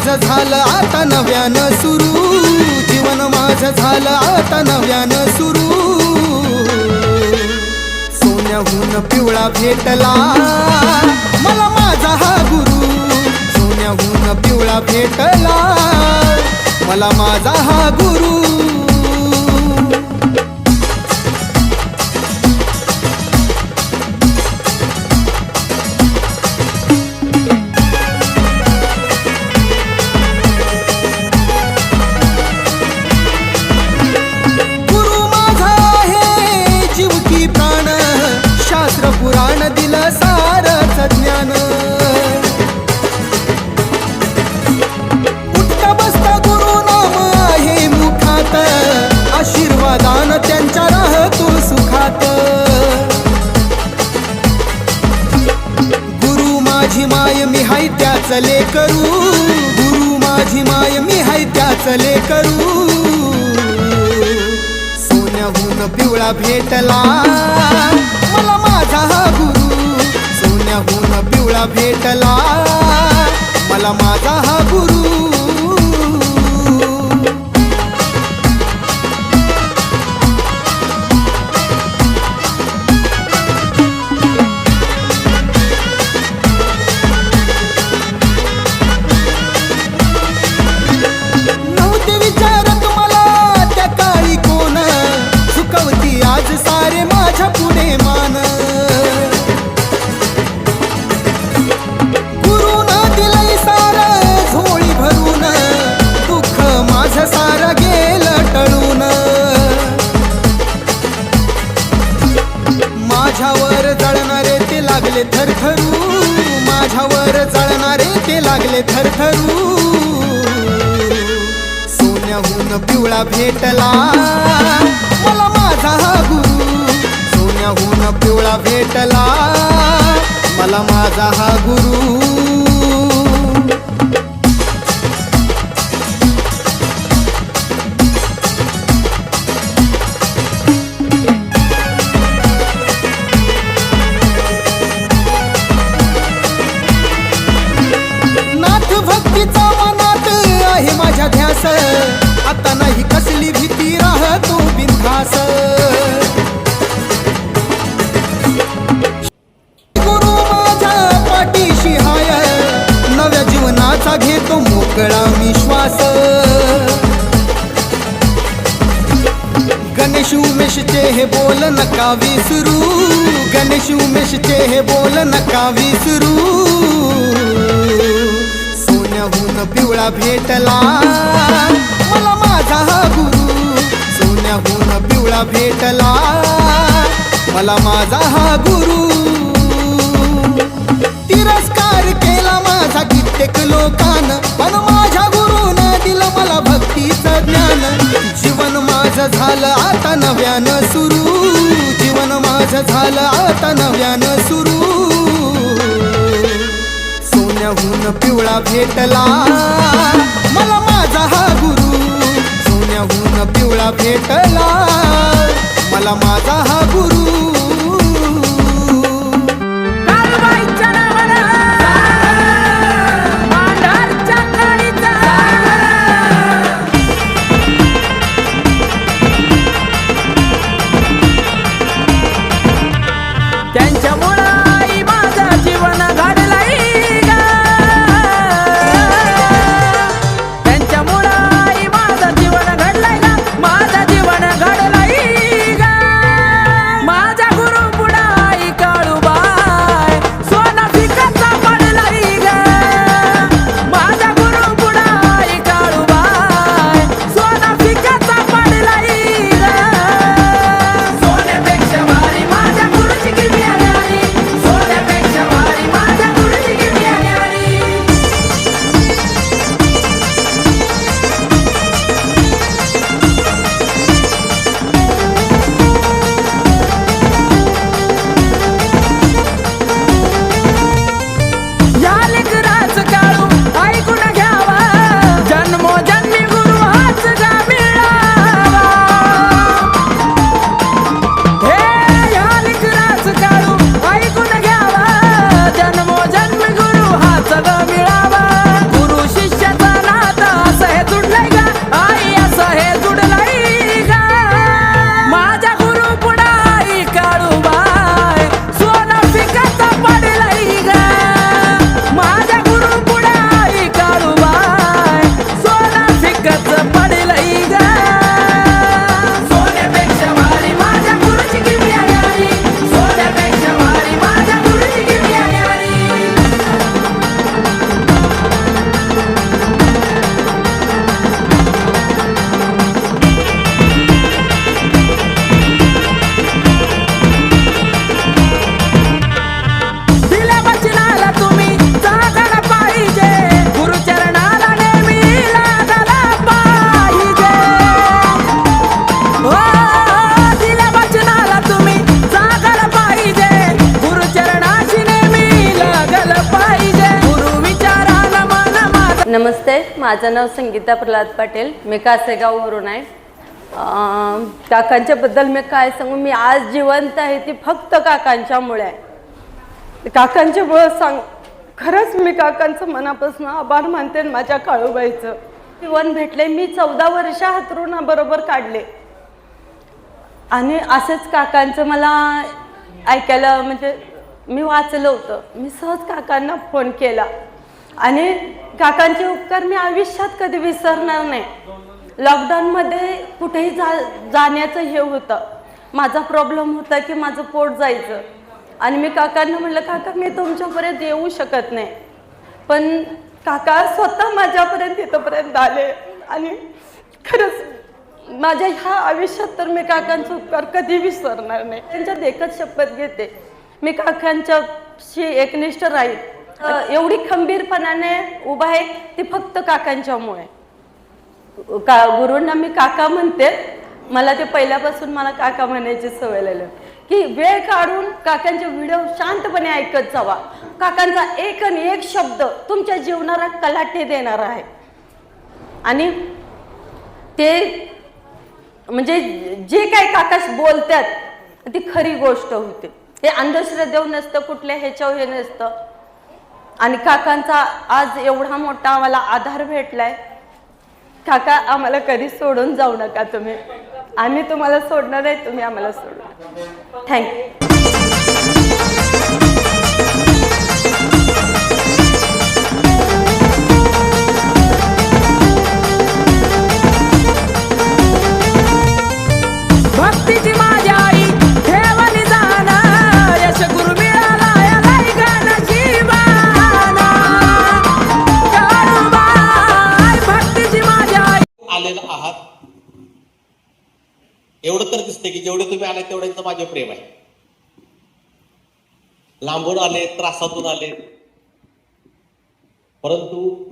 माझं झालं आता नव्यानं सुरू. जीवन माझं झालं आता नव्यानं सुरू. सोन्याहून पिवळा भेटला. मला माझा हा गुरु. सोन्याहून पिवळा भेटला. मला माझा हा गुरु. भेटला. मला माझा हा गुरु सोन्याहून पिवळा भेटला. मला माझा हा गुरु माझ्यावर जळणारे ते लागले थरथरू. माझ्यावर जळणारे ते लागले थरथरू. सोन्याहून पिवळा भेटला. मला माझा हा गुरु. सोन्याहून पिवळा भेटला. मला माझा हा गुरु. माझ्या ध्यास. आता नाही कसली भीती राहतो बिनधास. गुरु माझ्या पाठीशी हाय. नव्या जीवनाचा घेतो मोकळा मी श्वास गणेश उमेशचे हे बोल नका विसरू. गणेश उमेशचे हे बोल नका विसरू. सोन्याहून पिवळा भेटला. मला माझा हा गुरु सोन्याहून पिवळा भेटला. मला माझा हा गुरु तिरस्कार केला माझा कित्येक लोकान. पण माझ्या गुरुन दिलं मला भक्तीचं ज्ञान. जीवन माझं झालं आता नव्यानं सुरू. जीवन माझं झालं आता नव्यानं सुरू. सोन्याहून पिवळा भेटला. मला माझा हा गुरु सोन्याहून पिवळा भेटला. मला माझा हा गुरु माझं नाव संगीता प्रल्हाद पाटील. मी कासेगाववरून आहे. काकांच्याबद्दल मी काय सांगू? मी आज जिवंत आहे ती फक्त काकांच्यामुळे आहे. काकांच्यामुळं सांग. खरंच मी काकांचं मनापासून आभार मानते माझ्या काळूबाईचं. जीवन भेटले. मी चौदा वर्ष हातरुणाबरोबर काढले. आणि असंच काकांचं मला ऐकायला म्हणजे मी वाचलं होतं. मी सहज काकांना फोन केला. आणि काकांचे उपकार मी आयुष्यात कधी विसरणार नाही. लॉकडाऊनमध्ये कुठेही जा जाण्याचं हे होतं. माझा प्रॉब्लेम होता की माझं पोट जायचं. आणि मी काकांना म्हटलं काका मी तुमच्यापर्यंत येऊ शकत नाही. पण काका स्वतः माझ्यापर्यंत इथंपर्यंत आले. आणि खरंच माझ्या ह्या आयुष्यात तर मी काकांचा उपकार कधी विसरणार नाही. त्यांच्या देखत शपथ घेते. मी काकांच्याशी एकनिष्ठ राहील एवढी खंबीरपणाने उभा आहे ती फक्त काकांच्यामुळे. का गुरूंना मी काका म्हणते मला ते पहिल्यापासून मला काका म्हणायची सवय लागली. की वेळ काढून काकांचे व्हिडिओ शांतपणे ऐकत जावा. काकांचा एक आणि एक शब्द तुमच्या जीवनाला कलाटे देणार आहे. आणि ते म्हणजे जे काही काकाश बोलतात ती खरी गोष्ट होते. हे अंधश्रद्धेव नसतं कुठल्या ह्याच्यावर हे नसतं. आणि काकांचा आज एवढा मोठा आम्हाला आधार भेटलाय. काका आम्हाला कधी सोडून जाऊ नका तुम्ही. आम्ही तुम्हाला सोडणार आहे तुम्ही आम्हाला सोडणार थँक्यू भक्तीची माझ्या एवढं तर दिसते की जेवढे तुम्ही आले तेवढ्यांचं माझे प्रेम आहे. लांबून आले त्रासातून आले. परंतु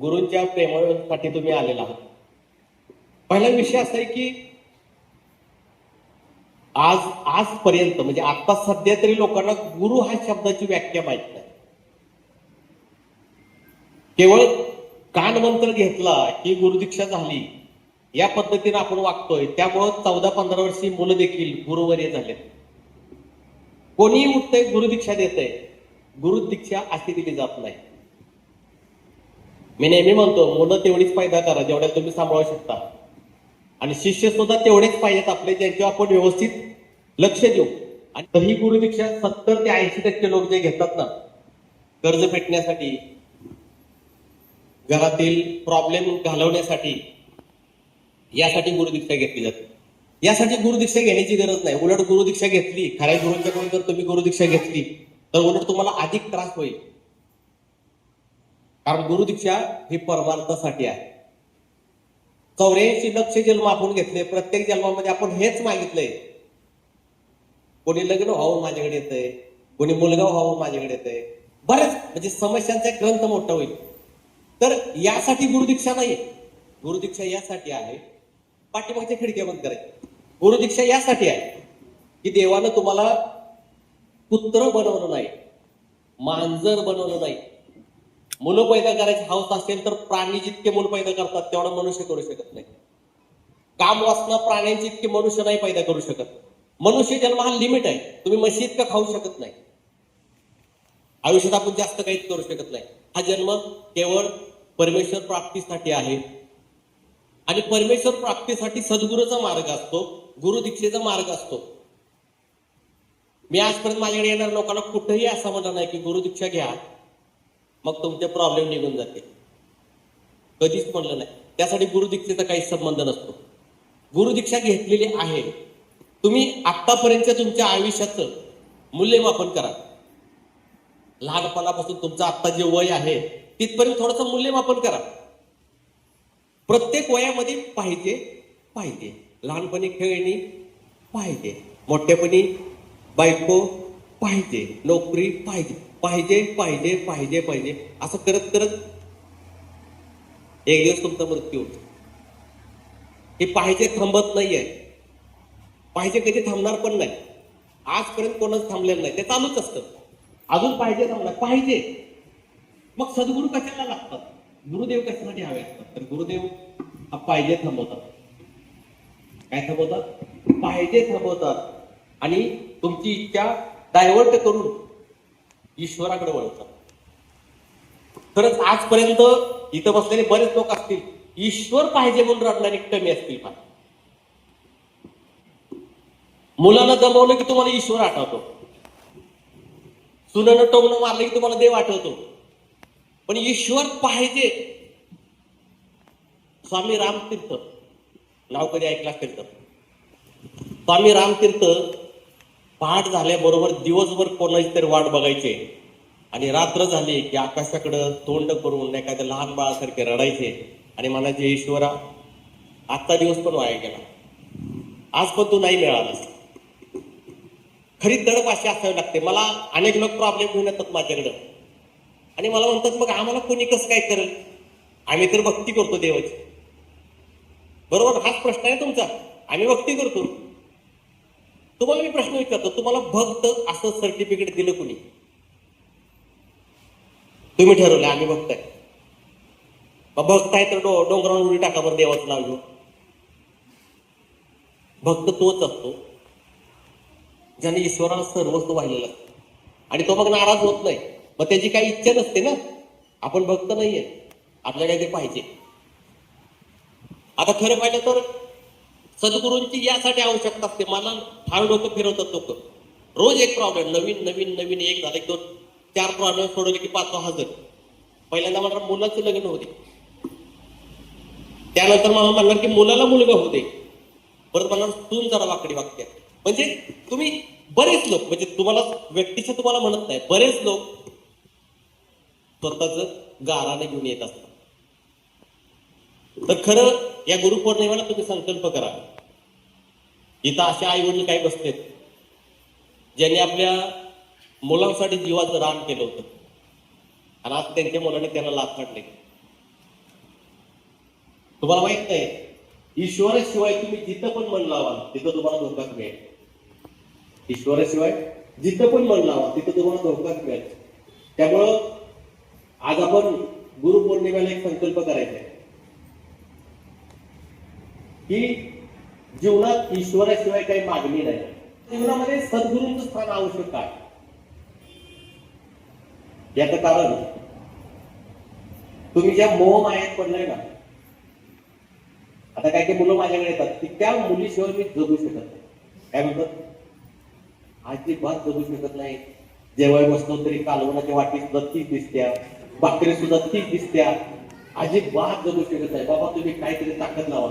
गुरूंच्या प्रेमासाठी तुम्ही आलेला आहात. पहिला विषय असा आहे की आज आजपर्यंत म्हणजे आता सध्या तरी लोकांना गुरु हा शब्दाची व्याख्या माहीत नाही. केवळ कानमंत्र घेतला की गुरुदीक्षा झाली. या पद्धतीने आपण वागतोय. त्यामुळं चौदा पंधरा वर्षी मुलं देखील गुरुवर्य झालेत. कोणीही उठतंय गुरुदीक्षा देतंय. गुरुदीक्षा अशी दिली जात नाही. मी नेहमी म्हणतो मुलं तेवढीच फायदा करा जेवढ्या तुम्ही सांभाळू शकता. आणि शिष्य सुद्धा तेवढेच पाहिजेत आपले ज्यांच्यावर आपण व्यवस्थित लक्ष देऊ. आणि ही गुरुदीक्षा सत्तर ते ऐंशी टक्के लोक जे घेतात ना कर्ज पेटण्यासाठी घरातील प्रॉब्लेम घालवण्यासाठी यासाठी गुरुदीक्षा घेतली जाते. यासाठी गुरुदीक्षा घेण्याची गरज नाही. उलट गुरुदीक्षा घेतली खऱ्या गुरुंच्याकडून जर तुम्ही गुरुदीक्षा घेतली तर उलट तुम्हाला अधिक त्रास होईल. कारण गुरुदीक्षा ही परमार्थासाठी आहे. चौऱ्याऐंशी लक्ष जन्म आपण घेतले प्रत्येक जन्मामध्ये आपण हेच मागितलंय. कोणी लग्न व्हावं माझ्याकडे येतंय कोणी मुलगा व्हावं माझ्याकडे येतंय. बरेच म्हणजे समस्यांचा एक ग्रंथ मोठा होईल. तर यासाठी गुरुदीक्षा नाही गुरुदीक्षा यासाठी आहे पाठीमागच्या खिडक्या बंद करायच्या गुरुदीक्षा यासाठी आहे की देवानं तुम्हाला पुत्र बनवलं नाही मांजर बनवलं नाही. मुलं पैदा करायची हौस असेल तर प्राणी जितके मुलं पैदा करतात तेवढा मनुष्य करू शकत नाही. काम वासना प्राण्यांची इतके मनुष्य नाही पैदा करू शकत. मनुष्य जन्म हा लिमिट आहे. तुम्ही म्हशी इतकं खाऊ शकत नाही? आयुष्यात आपण जास्त काहीच करू शकत नाही. हा जन्म केवळ परमेश्वर प्राप्तीसाठी आहे. आणि परमेश्वर प्राप्तीसाठी सद्गुरूचा मार्ग असतो गुरुदीक्षेचा मार्ग असतो. मी आजपर्यंत माझ्याकडे येणाऱ्या लोकांना कुठेही असं म्हणणार नाही की गुरु दीक्षा घ्या मग तुमचे प्रॉब्लेम निघून जाते कधीच म्हणलं नाही. त्यासाठी गुरु दीक्षेचा काही संबंध नसतो. गुरु दीक्षा घेतलेली आहे. तुम्ही आतापर्यंत तुमच्या आयुष्याचं मूल्यमापन करा. लहानपणापासून तुमचं आत्ता जे वय आहे तिथपर्यंत थोडंसं मूल्यमापन करा. प्रत्येक वयामध्ये पाहिजे पाहिजे. लहानपणी खेळणी पाहिजे. मोठ्यापणी बायको पाहिजे. नोकरी पाहिजे. पाहिजे पाहिजे पाहिजे पाहिजे. असं करत करत एक दिवस तुमचा मृत्यू होतो. हे पाहिजे थांबत नाहीये. पाहिजे कधी थांबणार पण नाही. आजपर्यंत कोणच थांबलेलं नाही. ते चालूच असतं. अजून पाहिजे थांबणार. पाहिजे. मग सद्गुरू कशाला लागतात? गुरुदेव कशासाठी हवे असतात? तर गुरुदेव हा पाहिजे थांबवतात. काय थांबवतात? पाहिजे थांबवतात. आणि तुमची इच्छा डायव्हर्ट करून ईश्वराकडे वळवतात खरंच आजपर्यंत इथं बसलेले बरेच लोक असतील ईश्वर पाहिजे म्हणून रडणारे कमी असतील फार. मुलाला जमवलं की तुम्हाला ईश्वर आठवतो. सुनानं टोमणं मारलं की तुम्हाला देव आठवतो. पण ईश्वर पाहिजे. स्वामी रामतीर्थ. नाव कधी ऐकलं असेल तर स्वामी रामतीर्थ पहाट झाल्याबरोबर दिवसभर कोणाची तरी वाट बघायचे. आणि रात्र झाली की आकाशाकडं तोंड करून एखाद्या लहान बाळासारखे रडायचे. आणि म्हणायचे ईश्वरा आजचा दिवस पण वाया गेला. आज पण तू नाही मिळालास. खरी दडप अशी असावी लागते. मला अनेक लोक प्रॉब्लेम घेऊन येतात माझ्याकडं. आणि मला म्हणतात मग आम्हाला कोणी कसं काय करेल? आम्ही तर भक्ती करतो देवाची. बरोबर? हाच प्रश्न आहे तुमचा. आम्ही भक्ती करतो. तुम्हाला मी प्रश्न विचारतो तुम्हाला भक्त असं सर्टिफिकेट दिलं कोणी? तुम्ही ठरवलं आम्ही भक्त आहे. मग भक्त आहे तर डोंगरावर उडी टाका बरं देवाचं नाव घेऊ भक्त तोच असतो ज्याने ईश्वराला सर्वस्व वाहिलेलं असतं. आणि तो मग नाराज होत नाही. मग त्याची काही इच्छा नसते ना. आपण भक्त नाहीये. आपल्याला ते पाहिजे. आता खरं पाहिलं तर सद्गुरूंची यासाठी आवश्यकता असते. मला फार डोकं फिरवतात लोक. रोज एक प्रॉब्लेम नवीन नवीन नवीन एक झाला एक दोन चार प्रॉब्लेम सोडवले की पाचवा हजर. पहिल्यांदा म्हणणार मुलाचं लग्न होते त्यानंतर मला म्हणणार की मुलाला मुलगा होते परत म्हणणार तून जरा वाकडी वागत्या. म्हणजे तुम्ही बरेच लोक म्हणजे तुम्हाला व्यक्तीचे तुम्हाला म्हणत नाही बरेच लोक स्वतःच गाराने घेऊन येत असतात. तर खरं या गुरुपौर्णिमेला तुम्ही संकल्प करा. इथं असे आई वडील काही बसलेत ज्यांनी आपल्या मुलांसाठी जीवाचं रान केलं होतं. आणि आज त्यांच्या मुलाने त्यांना लाभ काढले. तुम्हाला माहीत नाही ईश्वराशिवाय तुम्ही जिथं पण मन लावाल तिथं तुम्हाला धोकाच मिळेल. ईश्वराशिवाय जिथं पण मन लावा तिथं तुम्हाला धोकाच मिळेल. त्यामुळं आज आपण गुरुपौर्णिमेला एक संकल्प करायचा आहे. की जीवनात ईश्वराशिवाय काही मागणी नाही. जीवनामध्ये सद्गुरूंचं स्थान आवश्यक आहे. याचं कारण तुम्ही ज्या मोह मायात पडलाय ना आता काही काही मुलं माझ्याकडे येतात की त्या मुलीशिवाय मी जगू शकत नाही. काय म्हणतात? अजिबात जगू शकत नाही. जेव्हा बसतो तरी कालवणाच्या वाटी सुद्धा तीच दिसत्या. भाकरी सुद्धा तीच दिसत्या अजिबात जगू शकत आहे बाबा तुम्ही काहीतरी ताकद लावा.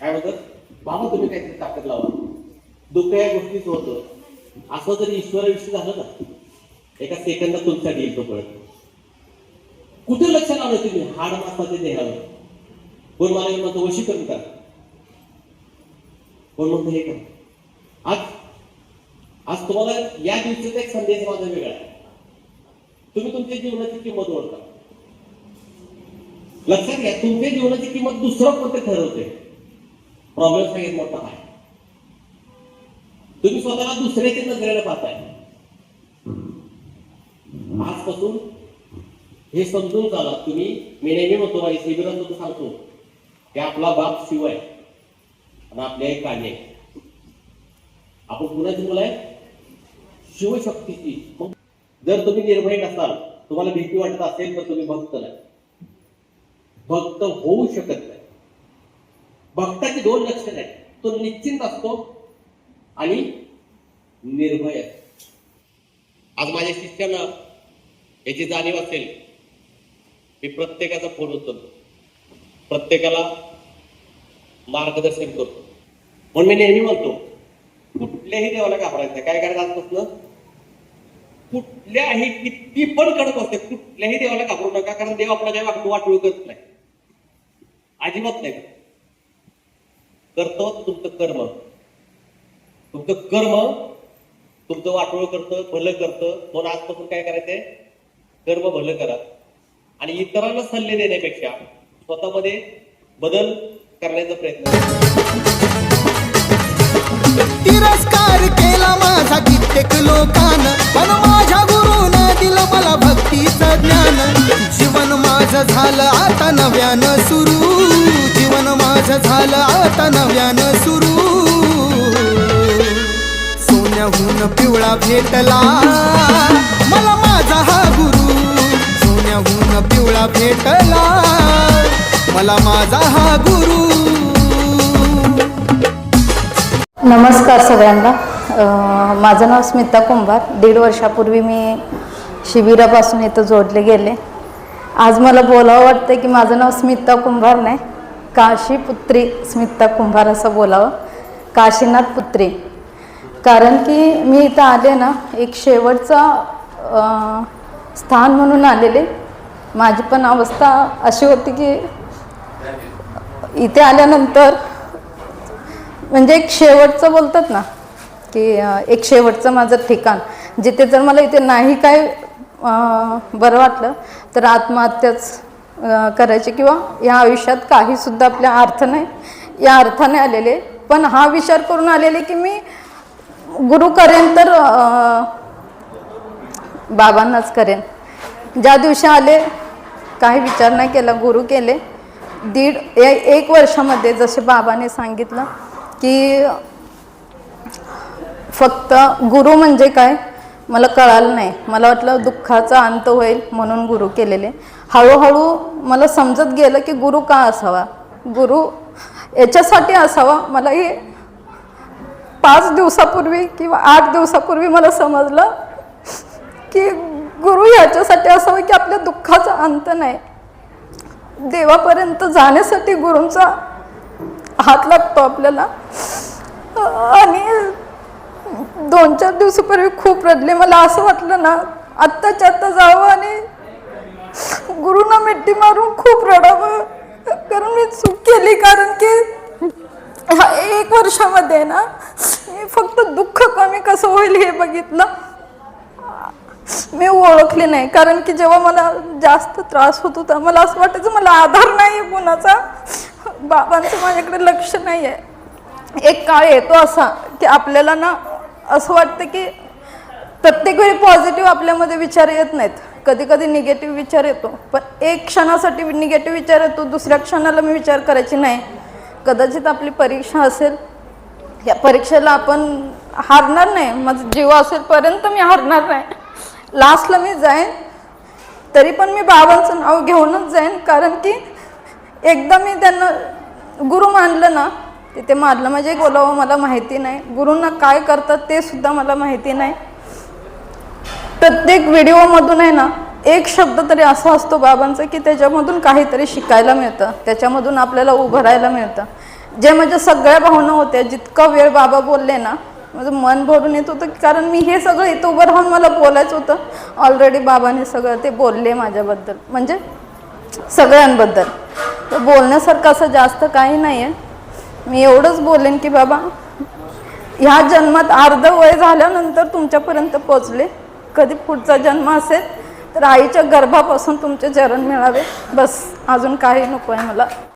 काय म्हणतात? बाबा तुम्ही काहीतरी ताकद लावा. दुःख या गोष्टीच होतं. असं जरी ईश्वराविषयी झालं ना एका सेकंदात तुमच्या येईल तो कळत कुठे लक्ष लावलं तुम्ही? हाड मासाच्या देहावर कोण मला येऊन म्हणतो वशीकरण करा कोण म्हणतो हे करा. आज आज तुम्हाला या दिवशीचा एक संदेश माझा वेगळा आहे. तुम्ही तुमच्या जीवनाची किंमत ओळखा. लक्षात घ्या तुमच्या जीवनाची किंमत दुसरं कोणते ठरवते प्रॉब्लेम सगळ्यात मोठा आहे. तुम्ही स्वतःला दुसऱ्याच्या नजरेला पाहताय. आजपासून हे समजून चाला तुम्ही मी नेहमी म्हणतो माझी शिबिरात सुद्धा सांगतो की आपला बाप शिवाय आणि आपली एक काली आपण कुणाची मुलं आहे शिवशक्तीची. मग जर तुम्ही निर्भय नसाल तुम्हाला भीती वाटत असेल तर तुम्ही भक्त नाही. भक्त होऊ शकत नाही. भक्ताची दोन लक्षण आहेत. तो निश्चिंत असतो आणि निर्भय असतो. आज माझ्या शिष्याला याची जाणीव असेल मी प्रत्येकाचा फोन उचलतो. प्रत्येकाला मार्गदर्शन करतो. म्हणून मी नेहमी म्हणतो कुठल्याही देवाला घाबरायचं काय करायचं आजपासून कुठल्याही किती पण कडक असते कुठल्याही देवाला घाबरू नका कारण देव आपला काही वाटू वाटू करत नाही. अजिबात नाही. करतो तुमचं कर्म. तुमचं कर्म तुमचं वाटोळ करतं भलं करतं. म्हणून आजपासून काय करायचंय? कर्म भलं करा. आणि इतरांना सल्ले देण्यापेक्षा स्वतःमध्ये बदल करण्याचा प्रयत्न तिरस्कार केला माझा कित्येक लोकान. पण माझ्या गुरुनं दिलं मला भक्तीचं ज्ञान. जीवन माझं झालं आता नव्यानं सुरू. जीवन माझं झालं आता नव्यानं सुरू. सोन्याहून पिवळा भेटला. मला माझा हा गुरु सोन्याहून पिवळा भेटला. मला माझा हा गुरु नमस्कार सगळ्यांना. माझं नाव स्मिता कुंभार. दीड वर्षापूर्वी मी शिबिरापासून इथं जोडले गेले. आज मला बोलावं वाटतं की माझं नाव स्मिता कुंभार नाही काशी पुत्री स्मिता कुंभार असं बोलावं. काशीनाथ पुत्री. कारण की मी इथं आले ना एक शेवटचा स्थान म्हणून आलेले. माझी पण अवस्था अशी होती की इथे आल्यानंतर म्हणजे एक शेवटचं बोलतात ना की एक शेवटचं माझं ठिकाण जिथे जर मला इथे नाही काय बरं वाटलं तर आत्महत्याच करायची किंवा या आयुष्यात काहीसुद्धा आपल्या अर्थ नाही या अर्थाने आलेले. पण हा विचार करून आलेले की मी गुरु करेन तर बाबांनाच करेन. ज्या दिवशी आले काही विचार नाही केला गुरु केले. दीड एक वर्षामध्ये जसे बाबाने सांगितलं की फक्त गुरु म्हणजे काय? मला कळालं नाही. मला वाटलं दुःखाचा अंत होईल म्हणून गुरु केलेले. हळूहळू मला समजत गेलं की गुरु का असावा? गुरु याच्यासाठी असावा? मला हे पाच दिवसापूर्वी किंवा आठ दिवसापूर्वी मला समजलं की गुरु ह्याच्यासाठी असावं की आपल्या दुःखाचा अंत नाही. देवापर्यंत जाण्यासाठी गुरूंचा हात लागतो आपल्याला. आणि दोन चार दिवसापूर्वी खूप रडले. मला असं वाटलं ना आत्ताच्या आत्ता जावं आणि गुरुना मिट्टी मारून खूप रडावं. कारण मी चूक केली. कारण की ह्या एक वर्षामध्ये ना मी फक्त दुःख कमी कसं होईल हे बघितलं. मी ओळखले नाही. कारण की जेव्हा मला जास्त त्रास होत होता मला असं वाटायचं मला आधार नाही आहे कुणाचा. बाबांचं माझ्याकडे लक्ष नाही आहे एक काळ येतो असा की आपल्याला ना असं वाटतं की प्रत्येक वेळी पॉझिटिव्ह आपल्यामध्ये विचार येत नाहीत. कधी कधी निगेटिव्ह विचार येतो. पण एक क्षणासाठी निगेटिव्ह विचार येतो दुसऱ्या क्षणाला मी विचार करायची नाही. कदाचित आपली परीक्षा असेल या परीक्षेला आपण हारणार नाही. माझं जीव असेलपर्यंत मी हारणार नाही. लास्टला मी जाईन तरी पण मी बाबांचं नाव घेऊनच जाईन. कारण की एकदा मी त्यांना गुरु मानलं ना तिथे मानलं म्हणजे बोलावं मला माहिती नाही. गुरुंना काय करतात ते सुद्धा मला माहिती नाही. प्रत्येक व्हिडिओमधून आहे ना एक शब्द तरी असा असतो बाबांचा की त्याच्यामधून काहीतरी शिकायला मिळतं. त्याच्यामधून आपल्याला उभं राहायला मिळतं. जे माझ्या सगळ्या भावना होत्या जितका वेळ बाबा बोलले ना माझं मन भरून येत होतं कारण मी हे सगळं इथं उभं राहून मला बोलायचं होतं. ऑलरेडी बाबाने सगळं ते बोलले माझ्याबद्दल. म्हणजे सगळ्यांबद्दल. तर बोलण्यासारखं असं जास्त काही नाही आहे मी एवढंच बोलेन की बाबा ह्या जन्मात अर्ध वय झाल्यानंतर तुमच्यापर्यंत पोचले कधी पुढचा जन्म असेल तर आईच्या गर्भापासून तुमचे चरण मिळावे. बस अजून काही नको आहे मला.